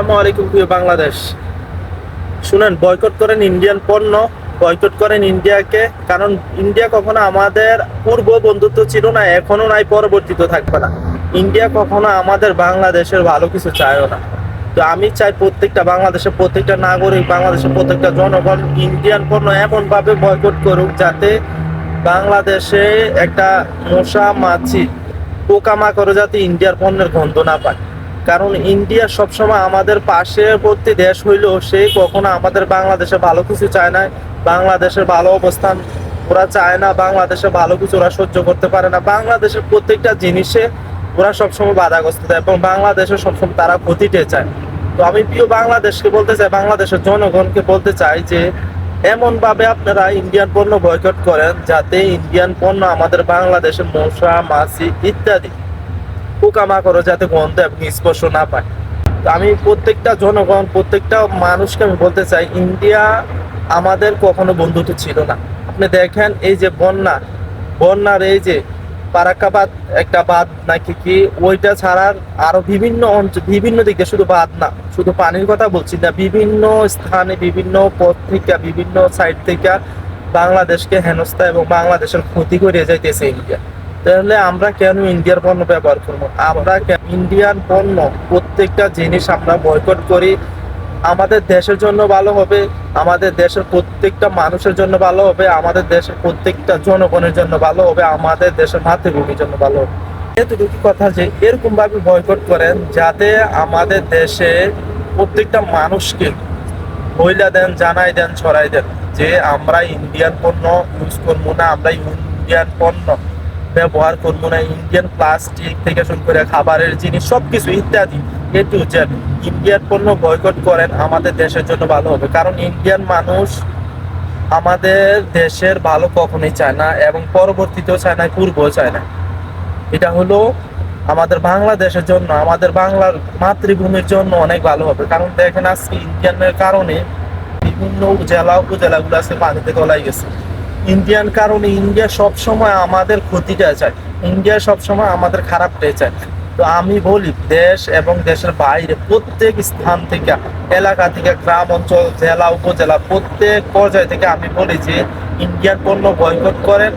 আসসালামু আলাইকুম প্রিয় বাংলাদেশ। শুনেন বয়কট করেন ইন্ডিয়ান পণ্য বয়কট করেন ইন্ডিয়াকে কারণ ইন্ডিয়া কখনো আমাদের পূর্ব বন্ধুত্ব ছিল না, এখনও নাই, পরবর্তীতে থাকবে না। ইন্ডিয়া কখনো আমাদের বাংলাদেশের ভালো কিছু চায়ও না। তো আমি চাই প্রত্যেকটা বাংলাদেশের প্রত্যেকটা নাগরিক, বাংলাদেশের প্রত্যেকটা জনগণ ইন্ডিয়ান পণ্য এমনভাবে বয়কট করুক যাতে বাংলাদেশে একটা মশা মাছি পোকামাকড় যাতে ইন্ডিয়ার পণ্যের গন্ধ না পায়। কারণ ইন্ডিয়া সবসময় আমাদের পাশেবর্তী দেশ হইলেও সে কখনো আমাদের বাংলাদেশে ভালো কিছু চায় না। বাংলাদেশের ভালো অবস্থান ওরা চায় না, বাংলাদেশে ভালো কিছু ওরা সহ্য করতে পারে না। বাংলাদেশের প্রত্যেকটা জিনিসে ওরা সবসময় বাধাগ্রস্ত দেয় এবং বাংলাদেশে সবসময় তারা ক্ষতিটে চায়। তো আমি প্রিয় বাংলাদেশকে বলতে চাই, বাংলাদেশের জনগণকে বলতে চাই যে এমন ভাবে আপনারা ইন্ডিয়ান পণ্য বয়কট করেন যাতে ইন্ডিয়ান পণ্য আমাদের বাংলাদেশে মশা, মাছি ইত্যাদি পোকামাকড় যাতে গন্ধ এবং স্পর্শ না পায়। আমি প্রত্যেকটা জনগণ, প্রত্যেকটা মানুষকে আমি বলতে চাই, ইন্ডিয়া আমাদের কখনো বন্ধুত্ব ছিল না। আপনি দেখেন এই যে বন্যা, বন্যার এই যে পারাক্কাবাদ একটা বাদ নাকি কি, ওইটা ছাড়ার আরও বিভিন্ন অঞ্চল বিভিন্ন দিকে শুধু বাদ না, শুধু পানির কথা বলছি না, বিভিন্ন স্থানে, বিভিন্ন পথ থেকে, বিভিন্ন সাইড থেকে বাংলাদেশকে হেনস্থা এবং বাংলাদেশের ক্ষতি করে যাইতেছে ইন্ডিয়া। তাহলে আমরা কেন ইন্ডিয়ার পণ্য ব্যবহার করব? আমরা ইন্ডিয়ান পণ্য, প্রত্যেকটা জিনিস আমরা বয়কট করি। আমাদের দেশের জন্য ভালো হবে, আমাদের দেশের প্রত্যেকটা মানুষের জন্য ভালো হবে, আমাদের দেশের প্রত্যেকটা জনগণের জন্য ভালো হবে, আমাদের দেশের মাতৃভূমির জন্য ভালো হবে। এতটুকু কথা যে এরকম ভাবে বয়কট করেন যাতে আমাদের দেশে প্রত্যেকটা মানুষকে বইলা দেন, জানাই দেন, ছড়াই দেন যে আমরা ইন্ডিয়ান পণ্য ইউজ করব না, আমরা ইন্ডিয়ান পণ্য ব্যবহার করব না ইন্ডিয়ান প্লাস্টিক থেকে শুরু করে খাবারের জিনিস, সবকিছু ইত্যাদি এ টু জেড ইন্ডিয়ান পণ্য বয়কট করেন, আমাদের দেশের জন্য ভালো হবে। কারণ ইন্ডিয়ান মানুষ আমাদের দেশের ভালো কখনোই চায় না এবং পরবর্তীতেও চায় না, পূর্বও চায় না। এটা হলো আমাদের বাংলাদেশের জন্য, আমাদের বাংলার মাতৃভূমির জন্য অনেক ভালো হবে। কারণ দেখেন আজকে ইন্ডিয়ানের কারণে বিভিন্ন জেলা উপজেলাগুলো আছে পানিতে গলাই গেছে। ইন্ডিয়ান কারণে ইন্ডিয়া সব সময় আমাদের ক্ষতিটা চায়। ইন্ডিয়া সব সময় আমাদের খারাপটাই চায়। তো আমি বলি, দেশ এবং দেশের বাইরে প্রত্যেক স্থান থেকে, এলাকা থেকে, গ্রাম অঞ্চল, জেলা, উপজেলা, প্রত্যেক পর্যায় থেকে আমি বলি যে ইন্ডিয়ান পণ্য বয়কট করেন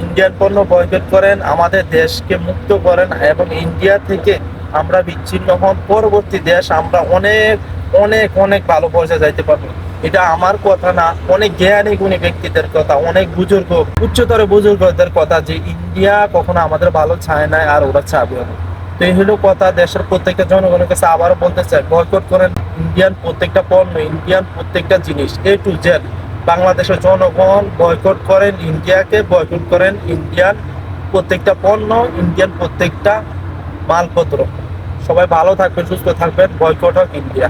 ইন্ডিয়ান পণ্য বয়কট করেন, আমাদের দেশকে মুক্ত করেন এবং ইন্ডিয়া থেকে আমরা বিচ্ছিন্ন হন। পরবর্তী দেশ আমরা অনেক অনেক অনেক ভালো পর্যায়ে যাইতে পারব। এটা আমার কথা না, অনেক জ্ঞানী গুণী ব্যক্তিদের কথা, অনেক বুজুর্গ, উচ্চতর বুজুর্গদের কথা যে ইন্ডিয়া কখনো আমাদের ভালো চায় না আর ওরা চাবে না। তো এই হলো কথা, দেশের প্রত্যেকটা জনগণের কাছে আবারও বলতে চাই বয়কট করেন ইন্ডিয়ান প্রত্যেকটা পণ্য, ইন্ডিয়ান প্রত্যেকটা জিনিস এ টু জেড বাংলাদেশের জনগণ বয়কট করেন ইন্ডিয়াকে বয়কট করেন ইন্ডিয়ান প্রত্যেকটা পণ্য, ইন্ডিয়ান প্রত্যেকটা মালপত্র। সবাই ভালো থাকবেন, সুস্থ থাকবেন বয়কট হোক ইন্ডিয়া।